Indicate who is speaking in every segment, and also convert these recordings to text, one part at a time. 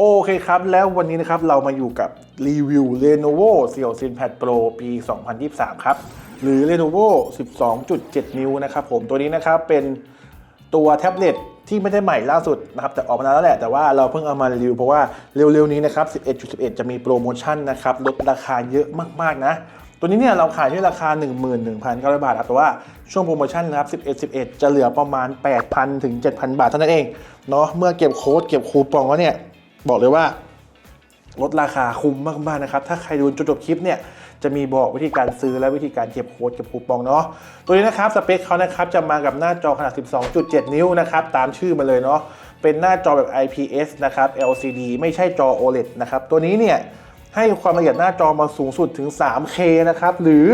Speaker 1: โอเคครับ แล้ววันนี้นะครับเรามาอยู่กับรีวิว Lenovo s e a l ThinkPad Pro ปี 2023 ครับ หรือ Lenovo 12.7 นิ้วนะครับผมตัวนี้นะครับเป็นตัวแท็บเล็ตที่ไม่ได้ใหม่ล่าสุดนะครับแต่ออกมานานแล้วแหละ แต่ว่าเราเพิ่งเอามารีวิวเพราะว่าเร็วๆนี้นะครับ 11.11 จะมีโปรโมชั่นนะครับลดราคาเยอะมากๆนะ ตัวนี้เนี่ยเราขายที่ราคา 11,900 บาทครับแต่ว่าช่วงโปรโมชั่นนะครับ 11 11 จะเหลือประมาณ 8,000 ถึง 7,000 บาทเท่านั้นเองเนาะเมื่อเก็บโค้ดเก็บคูปองแล้วเนี่ย บอกเลยว่าลดราคาคุ้มมากๆนะครับ ถ้าใครดูจนจบคลิปเนี่ยจะมีบอกวิธีการซื้อและวิธีการเก็บโค้ดเก็บคูปองเนาะตัวนี้นะครับสเปคเขานะครับจะมากับหน้าจอขนาด 12.7 นิ้วนะครับตามชื่อมาเลยเนาะเป็นหน้าจอแบบ IPS นะครับ LCD ไม่ใช่จอ OLED นะครับตัวนี้เนี่ยให้ความละเอียดหน้าจอมาสูงสุดถึง 3K นะครับหรือ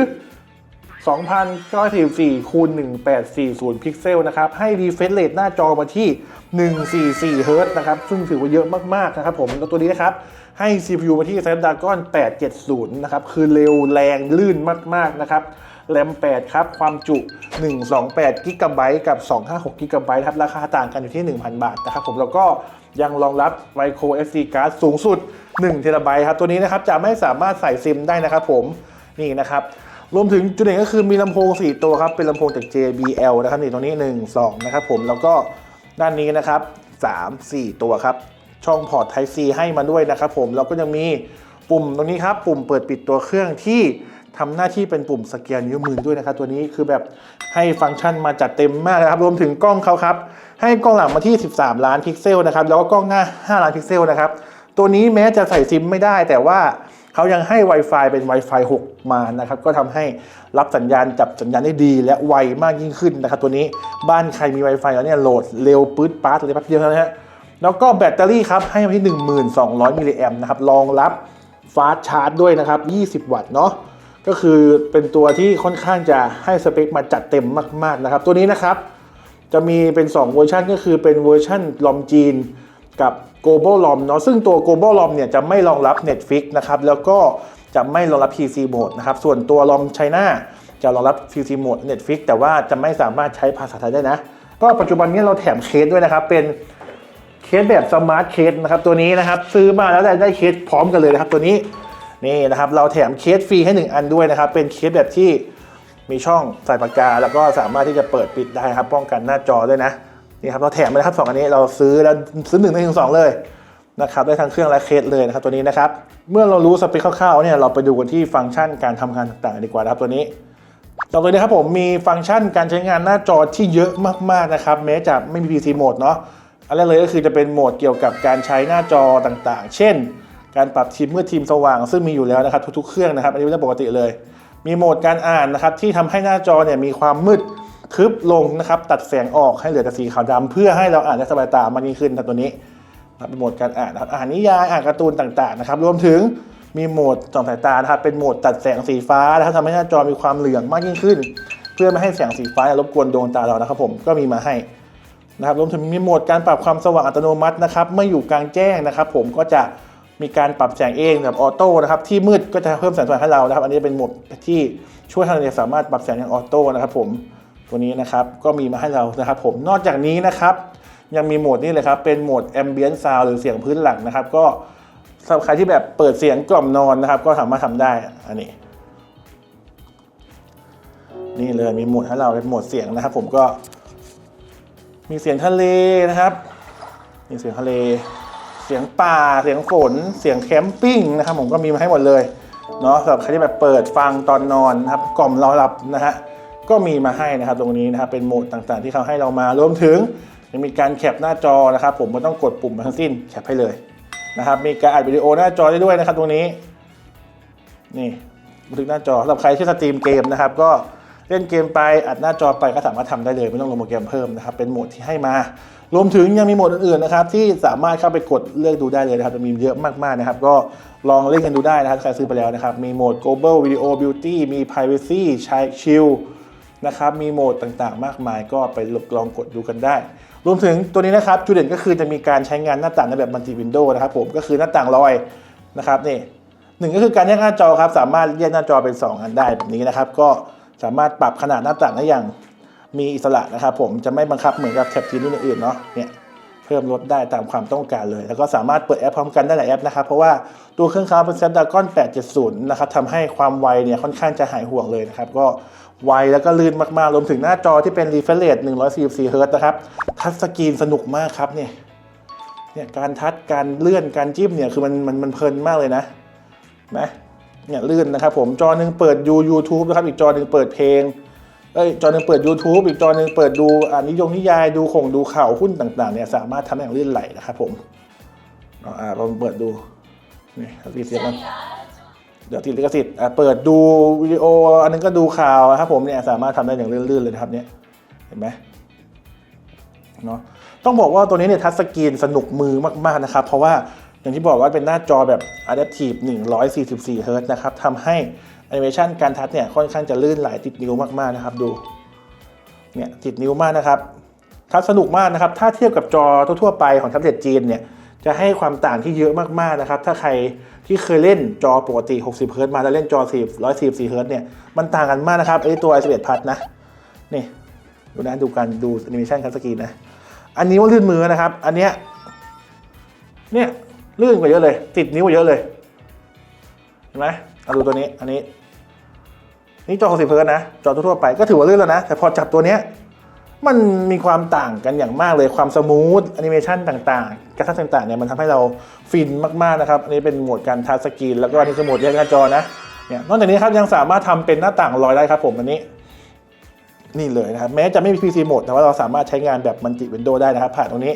Speaker 1: 2,944คูณ1840 พิกเซลนะครับ ให้ refresh rate หน้าจอมาที่ 144 เฮิร์ตซ์นะครับ ซึ่งถือว่าเยอะมาก ๆ นะครับผมแล้วตัวนี้นะครับ ให้ CPU มาที่ Snapdragon 870 นะครับ คือเร็วแรงลื่นมาก ๆ นะครับแรม 8 ครับ ความจุ 128 g b กับ 256 g b ครับ ราคาต่างกันอยู่ที่ 1,000 บาทนะครับผมแล้วก็ยังรองรับ micro SD card สูงสุด1 t b ครับ ตัวนี้นะครับจะไม่สามารถใส่ซิมได้นะครับผมนี่นะครับ รวมถึงจุดเด่นก็คือมีลำโพง 4 ตัวครับ เป็นลำโพงจาก JBL นะครับนี่ตรงนี้ 1 2 นะครับผมแล้วก็ด้านนี้นะครับ 3 4 ตัวครับ ช่องพอร์ต Type C ให้มาด้วยนะครับผมแล้วก็ยังมีปุ่มตรงนี้ครับ ปุ่มเปิดปิดตัวเครื่องที่ทำหน้าที่เป็นปุ่มสแกนนิ้วมือด้วยนะครับ ตัวนี้คือแบบให้ฟังก์ชันมาจัดเต็มมากนะครับ รวมถึงกล้องเขาครับ ให้กล้องหลังมาที่ 13 ล้านพิกเซลนะครับแล้วก็กล้องหน้า 5 ล้านพิกเซลนะครับตัวนี้แม้จะใส่ซิมไม่ได้แต่ว่า เขายังให้ Wi-Fi เป็น Wi-Fi 6 มานะครับ ก็ทำให้รับสัญญาณจับสัญญาณได้ดีและไวมากยิ่งขึ้นนะครับ ตัวนี้บ้านใครมี Wi-Fi แล้วเนี่ยโหลดเร็วปื๊ดป๊าดเลยแป๊บเดียวนั้นฮะแล้วก็แบตเตอรี่ครับให้มาที่ 1200มิลลิแอมป์นะครับรองรับฟาสชาร์จด้วยนะครับ 20 วัตต์เนาะก็คือเป็นตัวที่ค่อนข้างจะให้สเปคมาจัดเต็มมาก ๆนะครับ ตัวนี้นะครับ จะมีเป็น 2 เวอร์ชันก็คือเป็นเวอร์ชันลอมจีน กับ global rom เนาะซึ่งตัว global rom เนี่ยจะไม่รองรับ Netflix นะครับแล้วก็จะไม่รองรับ PC mode นะครับส่วนตัว rom China จะรองรับ PC mode Netflix แต่ว่าจะไม่สามารถใช้ภาษาไทยได้นะ ก็ปัจจุบันนี้เราแถมเคสด้วยนะครับ เป็นเคสแบบสมาร์ทเคสนะครับตัวนี้นะครับซื้อมาแล้วได้เคสพร้อมกันเลยนะครับตัวนี้นี่นะครับเราแถมเคสฟรีให้ 1 อันด้วยนะครับเป็นเคสแบบที่มีช่องใส่ปากกา แล้วก็สามารถที่จะเปิดปิดได้ครับป้องกันหน้าจอด้วยนะ นี่ครับเราแถมไปนะครับสองอันนี้เราซื้อแล้วซื้อหนึ่งได้ถึงสองเลยนะครับได้ทั้งเครื่องและเคสเลยนะครับตัวนี้นะครับเมื่อเรารู้สเปคคร่าวๆเนี่ยเราไปดูกันที่ฟังก์ชันการทำงานต่างๆดีกว่านะครับตัวนี้ต่อไปนะครับผมมีฟังก์ชันการใช้งานหน้าจอที่เยอะมากๆนะครับแม้จะไม่มี PC โหมดเนาะอันแรกเลยก็คือจะเป็นโหมดเกี่ยวกับการใช้หน้าจอต่างๆ เช่น การปรับทีมเมื่อทีมสว่าง ซึ่งมีอยู่แล้วนะครับทุกๆเครื่องนะครับอันนี้เป็นเรื่องปกติเลย มีโหมดการอ่านนะครับที่ทำให้หน้าจอเนี่ยมีความมืด ทึบลงนะครับตัดแสงออกให้เหลือแต่สีขาวดำเพื่อให้เราอ่านได้สบายตามากยิ่งขึ้นนะตัวนี้นะเป็นโหมดการอ่านนะครับอ่านนิยายอ่านการ์ตูนต่างๆนะครับรวมถึงมีโหมดส่องสายตานะครับเป็นโหมดตัดแสงสีฟ้านะครับทำให้หน้าจอมีความเหลืองมากยิ่งขึ้น เพื่อไม่ให้แสงสีฟ้ารบกวนดวงตาเรานะครับ ผมก็มีมาให้นะครับรวมถึงมีโหมดการปรับความสว่างอัตโนมัตินะครับเมื่ออยู่กลางแจ้งนะครับ ผมก็จะมีการปรับแสงเองแบบออโต้นะครับที่มืดก็จะเพิ่มแสงสว่างให้เรานะครับ อันนี้เป็นโหมดที่ช่วยให้เราสามารถปรับแสงอย่างออโต้นะครับ ผม ตัวนี้นะครับก็มีมาให้เรานะครับผมนอกจากนี้นะครับยังมีโหมดนี้เลยครับ เป็นโหมด Ambient Sound หรือเสียงพื้นหลังนะครับ ก็สำหรับใครที่แบบเปิดเสียงกล่อมนอนนะครับ ก็สามารถทำได้อันนี้ นี่เลยมีโหมดให้เราเป็นโหมดเสียงนะครับ ผมก็ มีเสียงทะเลนะครับมีเสียงทะเล เสียงป่า เสียงฝน เสียงแคมปิ้งนะครับ ผมก็มีมาให้หมดเลยเนาะสำหรับใครที่แบบเปิดฟังตอนนอนนะครับ กล่อมเราหลับนะฮะ ก็มีมาให้นะครับตรงนี้นะครับเป็นโหมดต่างๆ ที่เขาให้เรามารวมถึงยังมีการแคปหน้าจอนะครับ ผมไม่ต้องกดปุ่มทั้งสิ้นแคปให้เลยนะครับมีการอัดวิดีโอหน้าจอได้ด้วยนะครับตรงนี้นี่บันทึกหน้าจอสำหรับใครที่สตรีมเกมนะครับก็เล่นเกมไปอัดหน้าจอไปก็สามารถทำได้เลยไม่ต้องลงโปรแกรมเพิ่มนะครับเป็นโหมดที่ให้มา รวมถึงยังมีโหมดอื่นๆนะครับที่สามารถเข้าไปกดเลือกดูได้เลยนะครับจะมีเยอะมากๆนะครับ ก็ลองเล่นกันดูได้นะครับใครซื้อไปแล้วนะครับมีโหมด global video beauty มี privacy ใช้ chill นะครับมีโหมดต่างๆ มากมายก็ไปลองกดดูกันได้ รวมถึงตัวนี้นะครับจุดเด่นก็คือจะมีการใช้งานหน้าต่างในแบบมัลติวินโดว์นะครับผมก็คือหน้าต่างลอยนะครับนี่หนึ่งก็คือการแยกหน้าจอครับสามารถแยกหน้าจอเป็น 2 อันได้แบบนี้นะครับ ก็สามารถปรับขนาดหน้าต่างได้อย่างมีอิสระนะครับผมจะไม่บังคับเหมือนกับแท็บทีรุ่นอื่นๆเนาะเนี่ยเพิ่มลดได้ตามความต้องการเลย แล้วก็สามารถเปิดแอปพร้อมกันได้หลายแอปนะครับ เพราะว่าตัวเครื่องเขาเป็น Snapdragon 870 นะครับทำให้ความไวเนี่ยค่อนข้างจะหายห่วงเลยนะครับ ก็ ไวแล้วก็ลื่นมากๆ รวมถึงหน้าจอที่เป็น refresh rate 144 Hz นะครับ ทัชสกรีนสนุกมากครับเนี่ยเนี่ยการทัชการเลื่อนการจิ้มเนี่ยคือมันมันมันเพลินมากเลยนะนะเนี่ยลื่นนะครับผมจอหนึ่งเปิดดู YouTube นะครับอีกจอหนึ่งเปิดเพลงเอ้ยจอหนึ่งเปิด YouTube อีกจอหนึ่งเปิดดูอ่านิยมนิยายดูข่งดูข่าวหุ้นต่างๆเนี่ยสามารถทำได้อย่างลื่นไหลนะครับผมเอาอ่าลองเปิดดูนี่รีเซ็ตมัน เดี๋ยวติดลิขสิทธิ์อ่าเปิดดูวิดีโอ อันนึงก็ดูข่าวนะครับผมเนี่ยสามารถทำได้อย่างลื่นๆเลยนะครับเนี่ยเห็นไหมเนาะต้องบอกว่าตัวนี้เนี่ยทัชสกรีนสนุกมือมากๆนะครับ เพราะว่าอย่างที่บอกว่าเป็นหน้าจอแบบ Adaptive 144 Hz นะครับทำให้แอนิเมชันการทัชเนี่ยค่อนข้างจะลื่นไหลติดนิ้วมากๆนะครับดูเนี่ยติดนิ้วมากนะครับทัชสนุกมากนะครับ ถ้าเทียบกับจอทั่วๆไปของแท็บเล็ตจีนเนี่ย จะให้ความต่างที่เยอะมากๆนะครับ ถ้าใครที่เคยเล่นจอปกติ 60 Hz มาแล้วเล่นจอ10 144 Hz เนี่ย มันต่างกันมากนะครับไอ้ตัว i11 Plus นะ นี่ ดูนะ ดูการดูแอนิเมชันคัสกรีนนะ อันนี้ว่าลื่นมือนะครับ อันเนี้ย เนี่ยลื่นกว่าเยอะเลย ติดนิ้วกว่าเยอะเลย เห็นไหมเอาดูตัวนี้ อันนี้ นี่จอ60เฮิร์ตนะ จอทั่วไปก็ถือว่าลื่นแล้วนะ แต่พอจับตัวเนี้ย มันมีความต่างกันอย่างมากเลยความสมูทแอนิเมชันต่างๆ กระทัดต่างๆเนี่ยมันทำให้เราฟินมากๆนะครับ อันนี้เป็นโหมดการทัชสกรีนแล้วก็อันนี้คือโหมดแยกหน้าจอนะเนี่ยนอกจากนี้ครับยังสามารถทำเป็นหน้าต่างลอยได้ครับผมอันนี้ นี่เลยนะครับ แม้จะไม่มี PC โหมดแต่ว่าเราสามารถใช้งานแบบมันติวินโดว์ได้นะครับ ผ่านตรงนี้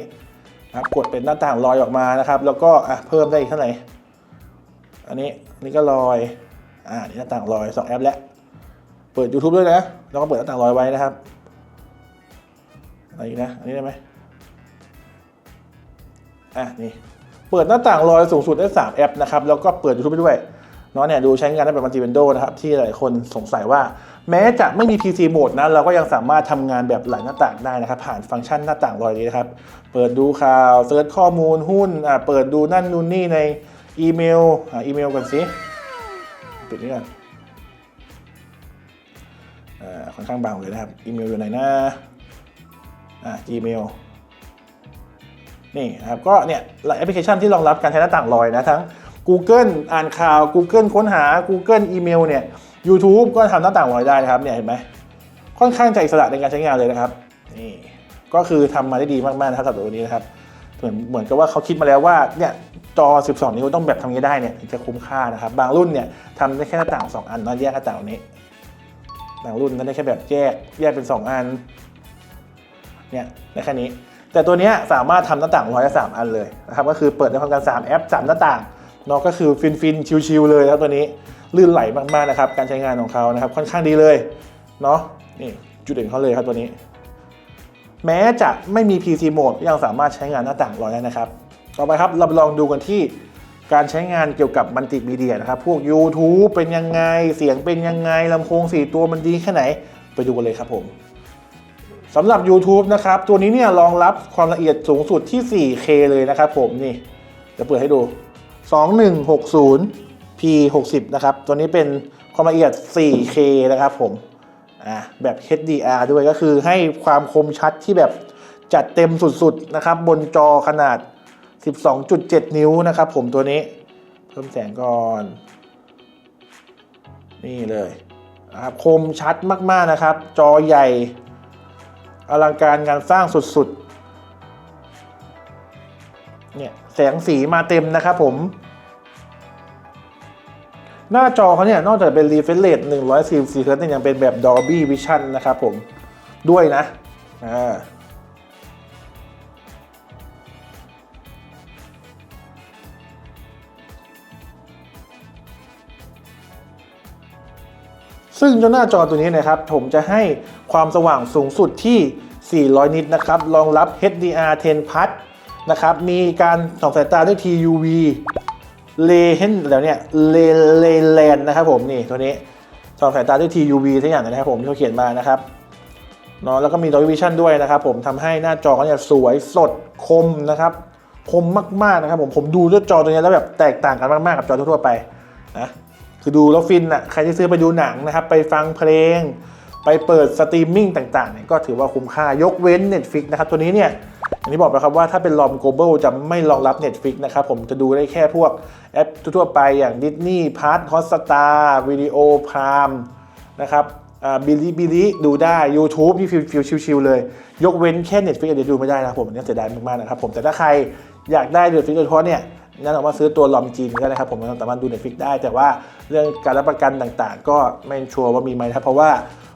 Speaker 1: นะครับกดเป็นหน้าต่างลอยออกมานะครับ แล้วก็อะเพิ่มได้อีกเท่าไหร่อันนี้นนี้ก็ลอยอ่านี่หน้าต่างลอยสองแอปแล้วเปิด YouTube ด้วยนะแล้วก็เปิดหน้าต่างลอยไว้นะครับ อะไรอีกนะ อันนี้ได้ไหมอะนี่ เปิดหน้าต่างลอยสูงสุดได้ 3 แอปนะครับ แล้วก็เปิด YouTube ไปด้วยเนาะเนี่ยดูใช้งานได้แบบมัลติวินโดนะครับ ที่หลายคนสงสัยว่า แม้จะไม่มี PC โหมดนะ เราก็ยังสามารถทำงานแบบหลายหน้าต่างได้นะครับ ผ่านฟังก์ชันหน้าต่างลอยนี้นะครับ เปิดดูข่าวเซิร์ชข้อมูลหุ้นอ่าเปิดดูนั่นนู่นนี่ในอีเมลอ่าอีเมลกันสิปิดนี่ก่อนอ่าค่อนข้างบางเลยนะครับ อีเมลอยู่ไหนนะ อ่า Gmail นี่นะครับก็เนี่ยแอปพลิเคชันที่รองรับการใช้หน้าต่างลอยนะทั้ง Google อ่านข่าว Google ค้นหา Google อีเมลเนี่ย YouTube ก็ทำหน้าต่างลอยได้นะครับเนี่ยเห็นไหมค่อนข้างใจอิสระในการใช้งานเลยนะครับนี่ก็คือทำมาได้ดีมากๆนะครับสำหรับตัวนี้นะครับเหมือนเหมือนกับว่าเขาคิดมาแล้วว่าเนี่ยจอ 12 นิ้วต้องแบบทำนี้ได้เนี่ยถึงจะคุ้มค่านะครับ บางรุ่นเนี่ยทำได้แค่หน้าต่าง 2 อันนอะแยกหน้าต่างนี้ บางรุ่นก็ได้แค่แบบแยกแยกเป็น 2 อัน เนี่ยได้แค่นี้ แต่ตัวนี้สามารถทำหน้าต่างร้อยละสามอันเลยนะครับก็คือเปิดได้พร้อมกัน 3 แอป 3 หน้าต่างเนาะก็คือฟินฟินๆชิลๆเลยแล้วตัวนี้ลื่นไหลมากๆนะครับการใช้งานของเขานะครับค่อนข้างดีเลยเนาะนี่จุดเด่นเขาเลยครับตัวนี้ แม้จะไม่มี PC โหมดยังสามารถใช้งานหน้าต่างร้อยได้นะครับ ต่อไปครับเราไปลองดูกันที่การใช้งานเกี่ยวกับมัลติมีเดียนะครับ พวก YouTube เป็นยังไง เสียงเป็นยังไงลำโพง4 ตัวมันดีแค่ไหน ไปดูกันเลยครับผม สำหรับ YouTube นะครับ ตัวนี้เนี่ยรองรับความละเอียดสูงสุดที่ 4K เลยนะครับผมนี่จะเปิดให้ดู 2160 p 60นะครับ ตัวนี้เป็นความละเอียด 4K นะครับผมอ่าแบบ HDR ด้วยก็คือให้ความคมชัดที่แบบจัดเต็มสุดๆนะครับ บนจอขนาด 12.7 นิ้วนะครับผมตัวนี้ เพิ่มแสงก่อน นี่เลยนะครับคมชัดมากๆนะครับ จอใหญ่ อลังการงานสร้างสุดๆ เนี่ยแสงสีมาเต็มนะครับผม หน้าจอเขาเนี่ยนอกจากเป็น refresh rate 144 Hz เนี่ยยังเป็นแบบ Dolby Vision นะครับผม ด้วยนะ อ่า ซึ่งเจ้าหน้าจอตัวนี้นะครับผมจะให้ความสว่างสูงสุดที่ 400 นิตนะครับรองรับ HDR 10 Plus นะครับมีการส่องสายตาด้วย TUV เลเห็นแล้วเนี่ยเลเลแลนนะครับผมนี่ตัวนี้ส่องสายตาด้วย TUV ทุกอย่างนะครับผมที่เขาเขียนมานะครับเนาะแล้วก็มี Dolby Vision ด้วยนะครับผมทำให้หน้าจอเขาเนี่ยสวยสดคมนะครับคมมากๆนะครับผมผมดูด้วยจอตัวนี้แล้วแบบแตกต่างกันมากๆกับจอทั่วๆไปนะ คือดูแล้วฟินอะใครที่ซื้อไปดูหนังนะครับ ไปฟังเพลง ไปเปิดสตรีมมิ่งต่างๆเนี่ยก็ถือว่าคุ้มค่ายกเว้น Netflix นะครับ ตัวนี้เนี่ยอย่างที่บอกไปครับว่าถ้าเป็นลอม global จะไม่รองรับ Netflix นะครับ ผมจะดูได้แค่พวกแอปทั่วไปอย่าง Disney p a r t Hotstar Video Prime นะครับบิลลี่บิลลี่ดูได้ YouTube ที่ฟิวชิวๆเลย ยกเว้นแค่ Netflix เดี๋ยวดูไม่ได้นะครับผมอันนี้เสียดายมากๆนะครับผมแต่ถ้าใครอยากได้ Netflix โดยเฉพาะเนี่ย แนะนำว่าซื้อตัวลอมจีนก็ได้ครับผมสามารถดู Netflix ได้ แต่ว่าเรื่องการรับประกันต่างๆ ก็ไม่ชัวร์ว่ามีไหมนะครับเพราะว่า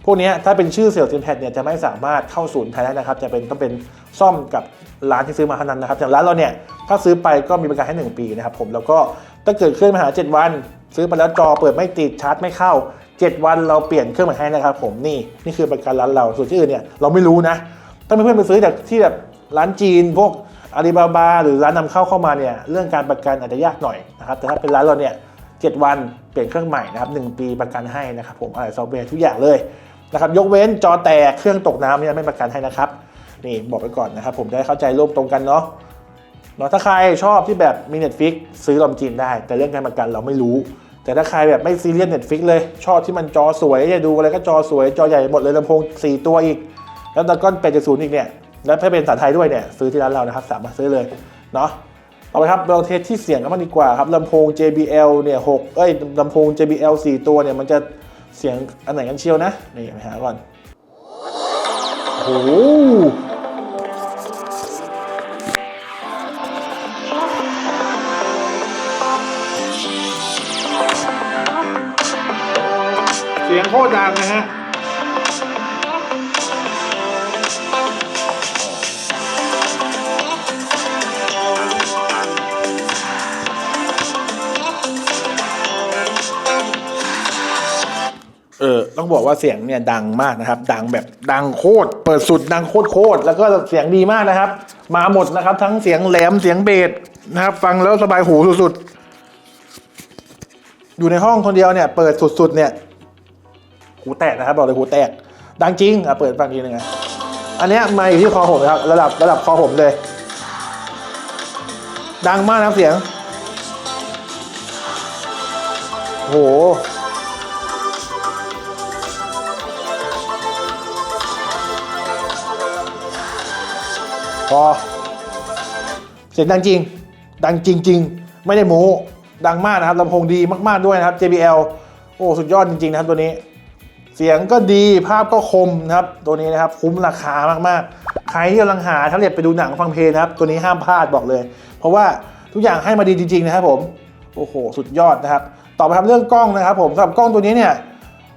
Speaker 1: พวกนี้ถ้าเป็นชื่อเซลล์ซิมแพดเนี่ยจะไม่สามารถเข้าศูนย์ไทยได้นะครับ จะเป็นต้องเป็นซ่อมกับร้านที่ซื้อมาเท่านั้นนะครับอย่างร้านเราเนี่ยถ้าซื้อไปก็มีบริการให้ 1 ปีนะครับผมแล้วก็ถ้าเกิดเครื่องมาหา 7 วัน ซื้อไปแล้วจอเปิดไม่ติดชาร์จไม่เข้า 7 วันเราเปลี่ยนเครื่องม่ให้นะครับผมนี่นี่คือบริการร้านเราส่วนที่อื่นเนี่ยเราไม่รู้นะถ้าเพื่อนๆไปซื้อจากที่แบบร้านจีนพวก อาลีบาบาหรือร้านนำเข้าเข้ามาเนี่ยเรื่องการประกันอาจจะยากหน่อยนะครับแต่ถ้าเป็นร้านเราเนี่ย7วันเปลี่ยนเครื่องใหม่นะครับ1ปีประกันให้นะครับผมอะไรซอฟต์แวร์ทุกอย่างเลยนะครับยกเว้นจอแตกเครื่องตกน้ำเนี่ยไม่ประกันให้นะครับนี่บอกไปก่อนนะครับผมจะได้เข้าใจร่วมตรงกันเนาะเนาะถ้าใครชอบที่แบบมี Netflix ซื้อลอมจีนได้ แต่เรื่องการประกันเราไม่รู้ แต่ถ้าใครแบบไม่ซีเรียส Netflix เลย ชอบที่มันจอสวยจะดูอะไรก็จอสวยจอใหญ่หมดเลยลำโพง 4 ตัวอีก แล้วตะก้อนเป็นศูนย์อีกเนี่ย แล้วถ้าเป็นภาไทยด้วยเนี่ยซื้อที่ร้านเรานะครับสามารถซื้อเลยเนาะเอาไปครับเราเทสที่เสียงกันมางดีกว่าครับลำโพง JBL เนี่ยหกเอ้ยลำโพง JBL 4 ตัวเนี่ยมันจะเสียงอันไหนกันเชียวนะนี่ไปหาก่อนโอ้โหเสียงโคตรดังนะฮะ ต้องบอกว่าเสียงเนี่ยดังมากนะครับ ดังแบบดังโคตร เปิดสุดดังโคตรโคตรแล้วก็เสียงดีมากนะครับ มาหมดนะครับ ทั้งเสียงแหลมเสียงเบสนะครับ ฟังแล้วสบายหูสุดๆ อยู่ในห้องคนเดียวเนี่ย เปิดสุดๆเนี่ยหูแตกนะครับบอกเลยหูแตก ดังจริงอะเปิดฟังทีนึงไงอันเนี้ยมาอยู่ที่คอผมนะครับ ระดับระดับคอผมเลย ดังมากนะเสียงโอ้โห พอเสียงดังจริง ดังจริง ๆ ไม่ได้โม้ดังมากนะครับลำโพงดีมากๆด้วยนะครับ JBL โอ้สุดยอดจริง ๆ นะครับตัวนี้ เสียงก็ดีภาพก็คมนะครับ ตัวนี้นะครับคุ้มราคามากๆ ใครที่กำลังหาแท็บเล็ตไปดูหนังฟังเพลงนะครับ ตัวนี้ห้ามพลาดบอกเลย เพราะว่าทุกอย่างให้มาดีจริง ๆ นะครับผมโอ้โห สุดยอดนะครับ ต่อไปทำเรื่องกล้องนะครับผมสำหรับกล้องตัวนี้เนี่ย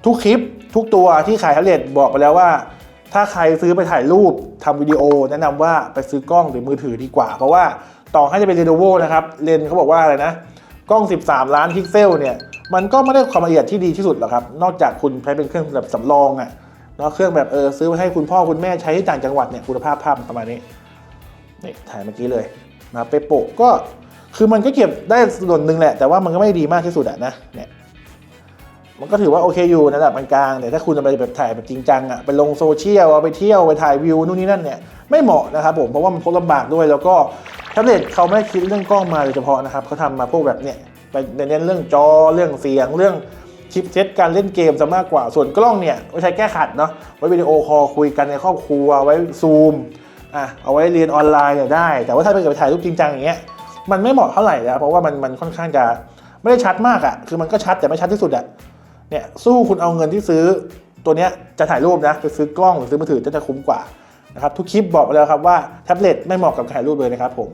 Speaker 1: ทุกคลิปทุกตัวที่ขายแท็บเล็ตบอกไปแล้วว่า ถ้าใครซื้อไปถ่ายรูปทำวิดีโอ แนะนำว่าไปซื้อกล้องหรือมือถือดีกว่า เพราะว่าต่อให้จะเป็น Lenovo นะครับเลนเขาบอกว่าอะไรนะ กล้อง 13 ล้านพิกเซลเนี่ยมันก็ไม่ได้ความละเอียดที่ดีที่สุดหรอกครับ นอกจากคุณใช้เป็นเครื่องแบบสำรองอะ่ะเนาะเครื่องแบบเออซื้อไว้ให้คุณพ่อคุณแม่ใช้ที่ต่างจังหวัดเนี่ยคุณภาพภาพประมาณนี้นี่ถ่ายเมื่อกี้เลยนะเปโปะก็คือมันก็เก็บได้ส่วนหนึ่งแหละ แต่ว่ามันก็ไม่ดีมากที่สุดอะนะเนี่ย มันก็ถือว่าโอเคอยู่ในระดับกลางๆแต่ถ้าคุณจะไปแบบถ่ายแบบจริงจังอะไปลงโซเชียลเอาไปเที่ยวไปถ่ายวิวนู่นนี่นั่นเนี่ยไม่เหมาะนะครับผมเพราะว่ามันพกลำบากด้วยแล้วก็แท็บเล็ตเขาไม่คิดเรื่องกล้องมาโดยเฉพาะนะครับเขาทำมาพวกแบบเนี่ยไปเน้นเรื่องจอเรื่องเสียงเรื่องชิปเซตการเล่นเกมซะมากกว่าส่วนกล้องเนี่ยไว้ใช้แก้ขัดเนาะไว้วิดีโอคอลคุยกันในครอบครัวไว้ซูมอะเอาไว้เรียนออนไลน์เนี่ยได้ แต่ว่าถ้าไปกิดไปถ่ายรูปจริงจังอย่างเงี้ยมันไม่เหมาะเท่าไหร่นะเพราะว่ามันมันค่อนข้างจะไม่ได้ชัดมากอะคือมันก็ชัดแต่ไม่ชัดที่สุดอะ เนี่ยสู้คุณเอาเงินที่ซื้อตัวเนี้ยจะถ่ายรูปนะไปซื้อกล้องหรือซื้อมือถือจะจะคุ้มกว่านะครับทุกคลิปบอกไปแล้วครับว่าแท็บเล็ตไม่เหมาะกับถ่ายรูปเลยนะครับผม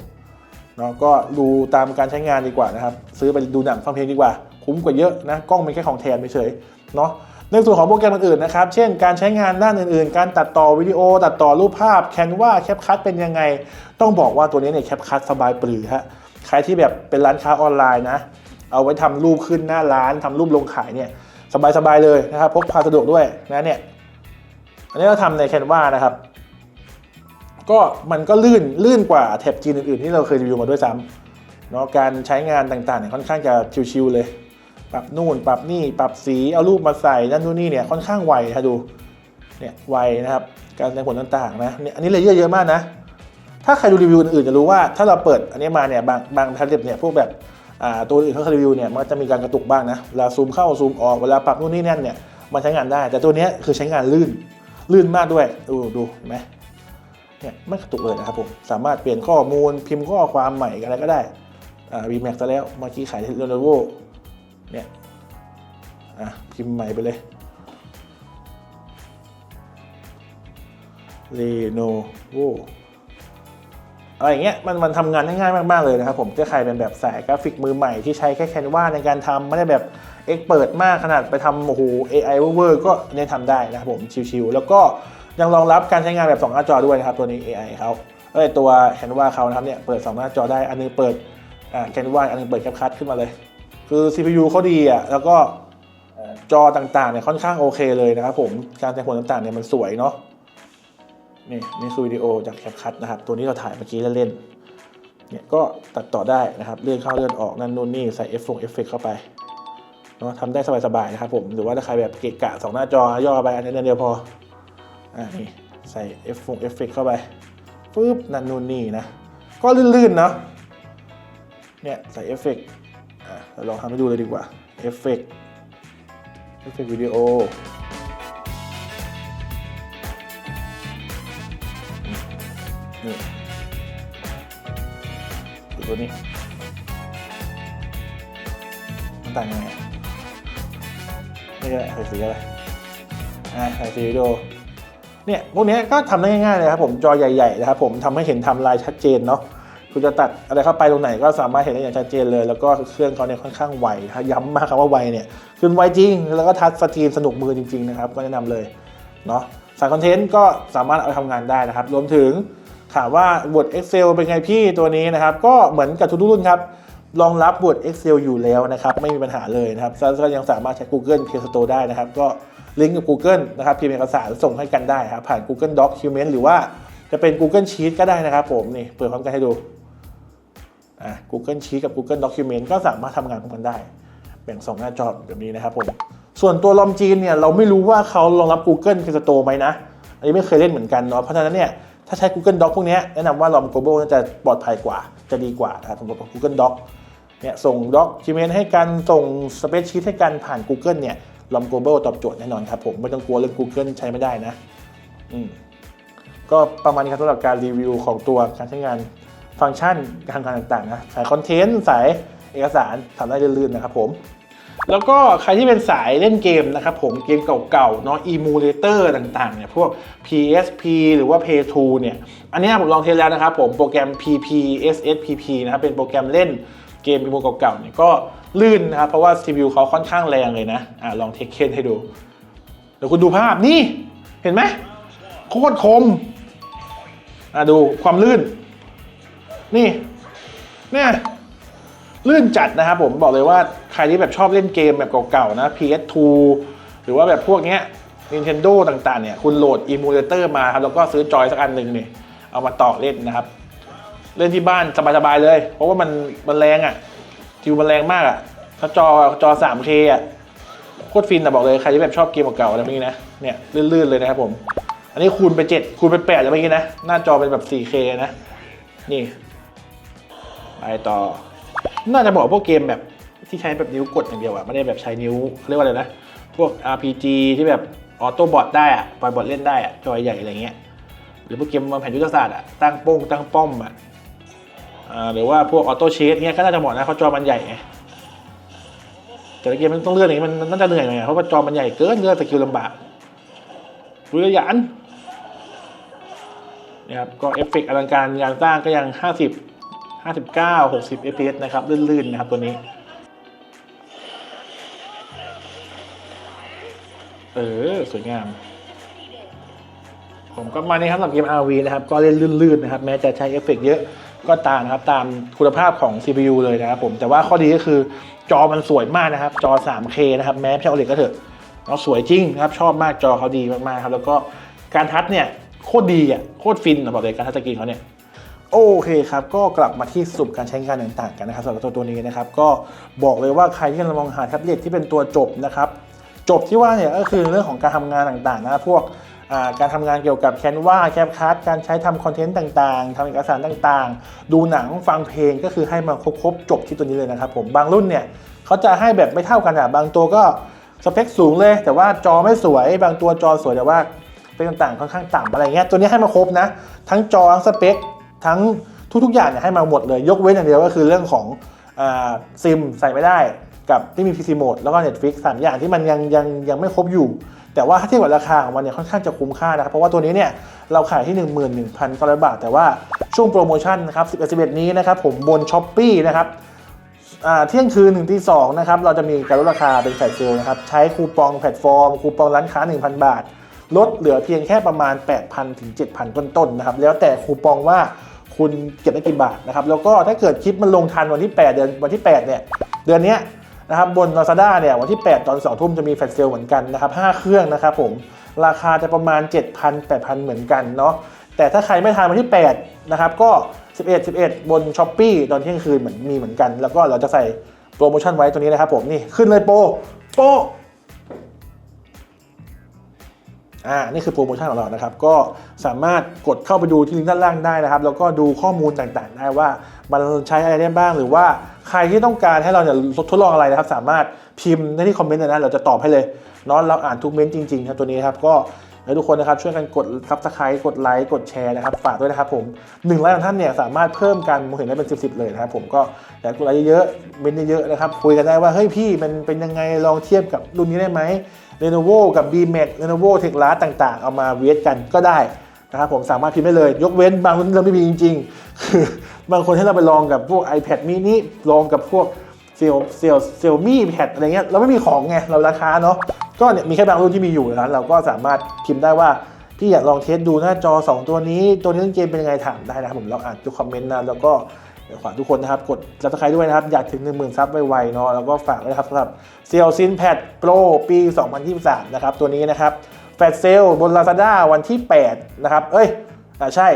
Speaker 1: เนาะก็ดูตามการใช้งานดีกว่านะครับซื้อไปดูหนังฟังเพลงดีกว่า คุ้มกว่าเยอะนะกล้องเป็นแค่ของแทนเฉยเนาะในส่วนของโปรแกรมอื่นๆนะครับ เช่น การใช้งานด้านอื่นๆ การตัดต่อวิดีโอ ตัดต่อรูปภาพแคนวาแคปคัตเป็นยังไง ต้องบอกว่าตัวนี้เนี่ยแคปคัตสบายปรือฮะ ใครที่แบบเป็นร้านค้าออนไลน์นะ เอาไว้ทำรูปขึ้นหน้าร้านทำรูปลงขายเนี่ย สบายๆเลยนะครับพกพาสะดวกด้วยนะเนี่ยอันนี้เราทำในแคนวานะครับ ก็มันก็ลื่นลื่นกว่าแท็บจีนอื่นๆ ที่เราเคยรีวิวมาด้วยซ้ำเนาะการใช้งานต่างๆเนี่ยค่อนข้างจะชิวๆเลย ปรับนู่น ปรับนี่ปรับสีเอารูปมาใส่นั่นนู่นนี่เนี่ยค่อนข้างไวถ้าดูเนี่ยไวนะครับ การแสดงผลต่างๆนะเนี่ยอันนี้เลเยอร์เยอะมากนะถ้าใครดูรีวิวอื่นๆจะรู้ว่าถ้าเราเปิดอันนี้มาเนี่ยบางบางแท็บเล็ตเนี่ยพวกแบบ ตัวอื่นเขารีวิวเนี่ยมันจะมีการกระตุกบ้างนะเวลาซูมเข้าซูมออกเวลาปรับนู่นนี่นั่นเนี่ยมันใช้งานได้ แต่ตัวนี้คือใช้งานลื่นลื่นมากด้วย ดูดูเห็นไหมเนี่ยไม่กระตุกเลยนะครับผมสามารถเปลี่ยนข้อมูลพิมพ์ข้อความใหม่อะไรก็ได้อ่า VMAX ซะแล้วเมื่อกี้ขายที่ Lenovo เนี่ยอะพิมพ์ใหม่ไปเลย Lenovo อย่างเงี้ยมันมันทำงานได้ง่ายมาก ๆ เลยนะครับผมถ้าใครเป็นแบบสายกราฟิกมือใหม่ที่ใช้แค่แคนวาในการทำไม่ได้แบบเอ็กเปิดมากขนาดไปทำโอ้โห AI เวอร์ก็เนี่ยทำได้นะครับผมชิวๆแล้วก็ยังรองรับการใช้งานแบบ 2 หน้าจอด้วยนะครับตัวนี้ AI เขาเอ้ยตัวแคนวาเขานะครับเนี่ยเปิด 2 หน้าจอได้อันนึงเปิดอ่าแคนวาอันนึงเปิดแคปคัทขึ้นมาเลย คือ CPU เขาดีอะแล้วก็จอต่างๆเนี่ยค่อนข้างโอเคเลยนะครับผมการแต่งผลต่างๆเนี่ยมันสวยเนาะ นี่นี่คือวิดีโอจากแคปคัทนะครับ ตัวนี้เราถ่ายเมื่อกี้เล่นๆเนี่ยก็ตัดต่อได้นะครับ เลื่อนเข้าเลื่อนออกนั่นนู่นนี่ใส่เอฟฟงเอฟเฟกเข้าไปเนาะทำได้สบายๆนะครับผม หรือว่าถ้าใครแบบเกะกะสองหน้าจอย่อไปอันนี้อันเดียวพออ่านี่ใส่เอฟฟงเอฟเฟกเข้าไปปึ๊บนั่นนู่นนี่นะ ก็ลื่นๆเนาะเนี่ยใส่เอฟเฟกอะเราลองทำให้ดูเลยดีกว่าเอฟเฟกเอฟเฟกวิดีโอ ตัวนี้มันต่างยังไงนี่ก็ใส่สีอะไรอ่าใส่สีวิดีโอเนี่ยพวกนี้ก็ทำได้ง่ายๆเลยครับผมจอใหญ่ๆนะครับผมทำให้เห็นทำลายชัดเจนเนาะคุณจะตัดอะไรเข้าไปตรงไหนก็สามารถเห็นได้อย่างชัดเจนเลย แล้วก็เครื่องเขาเนี่ยค่อนข้างไวนะย้ำมากครับว่าไวเนี่ยคือไวจริง แล้วก็ทัชสกรีนสนุกมือจริงๆนะครับก็แนะนำเลยเนาะสายคอนเทนต์ก็สามารถเอาไปทำงานได้นะครับ รวมถึง ถามว่า Word Excel เป็นไงพี่ตัวนี้นะครับ ก็เหมือนกับทุกรุ่นครับรองรับ Word Excel อยู่แล้วนะครับ ไม่มีปัญหาเลยนะครับแล้วก็ยังสามารถใช้ Google Play Store ได้นะครับ ก็ลิงก์กับ Google นะครับพิมพ์เอกสารส่งให้กันได้ครับผ่าน Google Document หรือว่าจะเป็น Google Sheet ก็ได้นะครับผมนี่เปิดพร้อมกันให้ดูอะ Google Sheet กับ Google Document ก็สามารถทำงานพร้อมกันได้ แบ่งสองหน้าจอแบบนี้นะครับผมส่วนตัวลอมจีนเนี่ยเราไม่รู้ว่าเขารองรับ Google Play Store ไหมนะ อันนี้ไม่เคยเล่นเหมือนกันเนาะเพราะฉะนั้นเนี่ย ถ้าใช้ Google Doc พวกนี้แนะนำว่าลอม Global น่าจะปลอดภัยกว่า จะดีกว่านะครับสำหรับ Google Doc เนี่ยส่ง Document ให้กันส่ง Spreadsheet ให้กันผ่าน Google เนี่ยลอม Global ตอบโจทย์แน่นอนครับผม ไม่ต้องกลัวเรื่อง Google ใช้ไม่ได้นะอืมก็ประมาณนี้ครับสำหรับการรีวิวของตัวการใช้งานฟังก์ชันการทำงานต่างๆนะสายคอนเทนต์สายเอกสารทำได้ลื่นๆนะครับผม แล้วก็ใครที่เป็นสายเล่นเกมนะครับผมเกมเก่าๆเนาะ emulator ต่างๆเนี่ยพวก PSP หรือว่า Play2 เนี่ย อันนี้ผมลองเทสแล้วนะครับผมโปรแกรม PPSSPP นะครับเป็นโปรแกรมเล่นเกมอีโมเก่าๆเนี่ยก็ลื่นนะครับเพราะว่า CPU เขาค่อนข้างแรงเลยนะอะลองเทคเคนให้ดูเดี๋ยวคุณดูภาพนี่เห็นไหมโคตรคมอะดูความลื่น นี่เนี่ย ลื่นจัดนะครับผมบอกเลยว่าใครที่แบบชอบเล่นเกมแบบเก่าๆนะ PS2 หรือว่าแบบพวกเนี้ย Nintendo ต่างๆเนี่ยคุณโหลด emulator มาครับแล้วก็ซื้อจอยสักอันหนึ่งเนี่ยเอามาต่อเล่นนะครับ เล่นที่บ้านสบายๆเลย เพราะว่ามันมันแรงอะ่ะจิวมันแรงมากอะ่ะ ถ้าจอจอ 3K อะโคตรฟินอะบอกเลยใครที่แบบชอบเกมเก่าๆอะไรพวกนี้นะเนี่ยลื่นๆเลยนะครับผม อันนี้คูณไป7คูณไป8แล้วเมื่อกี้นะหน้าจอเป็นแบบ 4K นะนี่ไปต่อ น่าจะบอกพวกเกมแบบที่ใช้แบบนิ้วกดอย่างเดียวอะไม่ได้แบบใช้นิ้วเรียกว่าอะไรนะ พวก RPG ที่แบบออโต้บอทได้อะปล่อยบอทเล่นได้อะจอยใหญ่อะไรเงี้ย หรือพวกเกมวางแผนยุทธศาสตร์อะตั้งโป้งตั้งป้อมอะอ่าหรือว่าพวกออโต้เชสเงี้ยก็น่าจะเหมาะนะเพราะจอมันใหญ่ไงแต่เกมมันต้องเลื่อนอย่างนี้มันมันน่าจะเหนื่อยหน่อยอะเพราะว่าจอมันใหญ่เกินเลื่อนสกิลลำบากดูขยันนี่ยครับก็เอฟเฟกต์อลังการงานสร้างก็ยัง 50 59 60 fps นะครับลื่นๆนะครับตัวนี้ เออ สวยงาม ผมก็มาในครับสำหรับเกม RV นะครับ ก็เล่นลื่นๆนะครับ แม้จะใช้เอฟเฟกต์เยอะก็ตามนะครับตามคุณภาพของ CPU เลยนะครับผมแต่ว่าข้อดีก็คือจอมันสวยมากนะครับ จอ 3K นะครับ แม้ไม่ใช่ OLED ก็เถอะเราสวยจริงนะครับ ชอบมากจอเขาดีมากๆครับ แล้วก็การทัชเนี่ยโคตรดีอะโคตรฟินนะบอกเลยการทัชสกรีนเขาเนี่ย โอเคครับ ก็กลับมาที่สรุปการใช้งานต่างๆกันนะครับสำหรับตัวตัวนี้นะครับ ก็บอกเลยว่าใครที่กำลังมองหาแท็บเล็ตที่เป็นตัวจบนะครับ จบที่ว่าเนี่ยก็คือเรื่องของการทำงานต่างๆนะพวกการทำงานเกี่ยวกับแคนวาแคปคัสการใช้ทำคอนเทนต์ต่างๆทำเอกสารต่างๆ ดูหนังฟังเพลงก็คือให้มาครบๆจบที่ตัวนี้เลยนะครับผมบางรุ่นเนี่ยเขาจะให้แบบไม่เท่ากันอะบางตัวก็สเปคสูงเลย แต่ว่าจอไม่สวย บางตัวจอสวยแต่ว่าเปคต่างๆค่อนข้างต่ำอะไรเงี้ยตัวนี้ให้มาครบนะ ทั้งจอทั้งสเปค ทั้งทุกๆอย่างเนี่ยให้มาหมดเลย ยกเว้นอย่างเดียวก็คือเรื่องของอซิมใส่ไม่ได้กับที่มี PC Mode แล้วก็ Netflix สามอย่างที่มันยังยังยังไม่ครบอยู่ แต่ว่าถ้าเทียบกับราคาของมันเนี่ยค่อนข้างจะคุ้มค่านะครับเพราะว่าตัวนี้เนี่ยเราขายที่ 11,900 บาท แต่ว่าช่วงโปรโมชั่นนะครับ11 11 นี้นะครับผมบน s h อ p e e นะครับเที่ยงคืนถึงที่2นะครับเราจะมีการลดราคาเป็นแฟลชเซลนะครับใช้คูปองแพลตฟอร์ม คูปองร้านค้า 1,000 บาท ลดเหลือเพียงแค่ประมาณ 8,000ถึง7,000 ต้นๆนะครับแล้วแต่คูปองว่า คุณเก็บได้กี่บาทนะครับแล้วก็ถ้าเกิดคลิปมันลงทันวันที่ 8 เดือนวันที่ 8 เนี่ยเดือนนี้นะครับบน Lazada เนี่ยวันที่ 8 ตอน 2 ทุ่มจะมีแฟลชเซลเหมือนกันนะครับ5เครื่องนะครับผมราคาจะประมาณ 7,000 8,000 เหมือนกันเนาะแต่ถ้าใครไม่ทันวันที่ 8 นะครับก็ 11 11 บน s h อ p e e ตอนเที่ยงคืนเหมือนมีเหมือนกัน แล้วก็เราจะใส่โปรโมชั่นไว้ตัวนี้นะครับผมนี่ขึ้นเลยโปรโปร อ่านี่คือโปรโมชั่นของเรานะครับก็สามารถกดเข้าไปดูที่ลิงก์ด้านล่างได้นะครับ แล้วก็ดูข้อมูลต่างๆ ได้ว่ามันใช้อะไรได้บ้างหรือว่าใครที่ต้องการให้เราเนี่ยทดลองอะไรนะครับ สามารถพิมพ์ในที่คอมเมนต์นะเราจะตอบให้เลยเนาะเราอ่านทุกเมนต์จริงๆครับตัวนี้ครับก็ให้ทุกคนนะครับช่วยกันกดซับสไครต์กดไลค์กดแชร์นะครับฝากด้วยนะครับผมหนึ่งไลค์ของท่านเนี่ยสามารถเพิ่มการมองเห็นได้เป็น10บๆเลยนะครับผมก็อยากกดไลค์เยอะๆเมนต์เยอะๆนะครับคุยกันได้ว่าเฮ้ยพี่มันเป็นยังไงลองเทียบกับรุ่นนี้ได้ไหม Lenovo กับ b m a x Lenovo t e c h l a s ต่างๆ เอามาเวทกันก็ได้นะครับผมสามารถพิมพ์ได้เลย ยกเว้นบางรุ่นเราไม่มีจริงๆ คือบางคนให้เราไปลองกับพวก iPad mini ลองกับพวกเซลเซลเซลมี่แพดอะไรเงี้ยเราไม่มีของไงเราราคาเนาะก็เนี่ยมีแค่บางรุ่นที่มีอยู่นะเราก็สามารถพิมพ์ได้ว่าพี่อยากลองเทสดูหน้าจอ 2 ตัวนี้ ตัวนี้เล่นเกมเป็นยังไงถามได้นะครับผมเราอ่านทุกคอมเมนต์นะแล้วก็ ฝากทุกคนนะครับ กดซับสไครต์ด้วยนะครับ อยากถึง 1 0,000ซับไวๆเนาะแล้วก็ฝากด้วยนะครับสำหรับเซลซินแพดโปรปี 2023 นะครับ ตัวนี้นะครับแฟลชเซลบน Lazada วันที่ 8 นะครับ เอ้ยอ่าใช่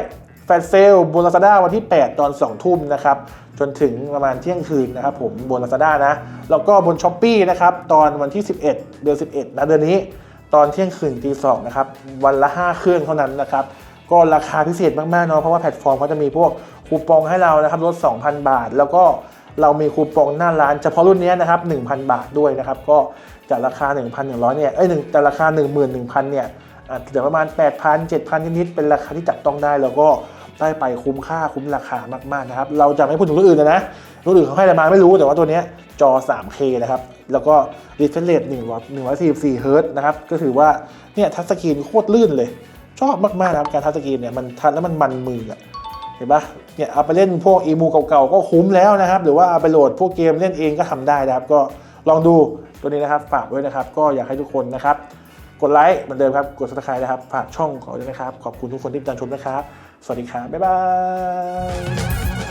Speaker 1: แฟลชเซลบน Lazada วันที่ 8 ตอน 2 ทุ่มนะครับ จนถึงประมาณเที่ยงคืนนะครับผมบน Lazada นะ แล้วก็บน s h อ p e e นะครับ ตอนวันที่ 11 เดือน 11 นะเดือนนี้ ตอนเที่ยงคืนตีสองนะครับ วันละ 5 เครื่องเท่านั้นนะครับ ก็ราคาพิเศษมากๆเนาะ เพราะว่าแพลตฟอร์มเขาจะมีพวก คูปองให้เรานะครับลด 2,000 บาท แล้วก็เรามีคูปองหน้าร้านเฉพาะรุ่นนี้นะครับ 1,000 บาทด้วยนะครับ ก็จากราคา 1,100 เนี่ย เอ้ยหนึ่งแต่ราคา 11,000 เนี่ยอาจจะประมาณ 8,000 7,000 นิดๆเป็นราคาที่จับต้องได้ แล้วก็ได้ไปคุ้มค่าคุ้มราคามากๆนะครับ เราจะไม่พูดถึงรุ่นอื่นเลยนะ รุ่นอื่นเขาให้อะไรมาไม่รู้ แต่ว่าตัวนี้จอ 3K นะครับ แล้วก็ refresh rate 144เฮิร์ตซ์นะครับ ก็ถือว่าเนี่ยทัชสกรีนโคตรลื่นเลย ชอบมากๆนะครับการทัชสกรีนเนี่ยมันทัชแล้วมันมันมืออะ เห็นปะเนี่ยเอาไปเล่นพวกอีมูเก่าๆก็คุ้มแล้วนะครับ หรือว่าเอาไปโหลดพวกเกมเล่นเองก็ทำได้นะครับ ก็ลองดูตัวนี้นะครับฝากไว้นะครับ ก็อยากให้ทุกคนนะครับ กดไลค์เหมือนเดิมครับกด subscribe นะครับฝากช่องของเราด้วยนะครับ ขอบคุณทุกคนที่ติดตามชมนะครับ สวัสดีครับบ๊ายบาย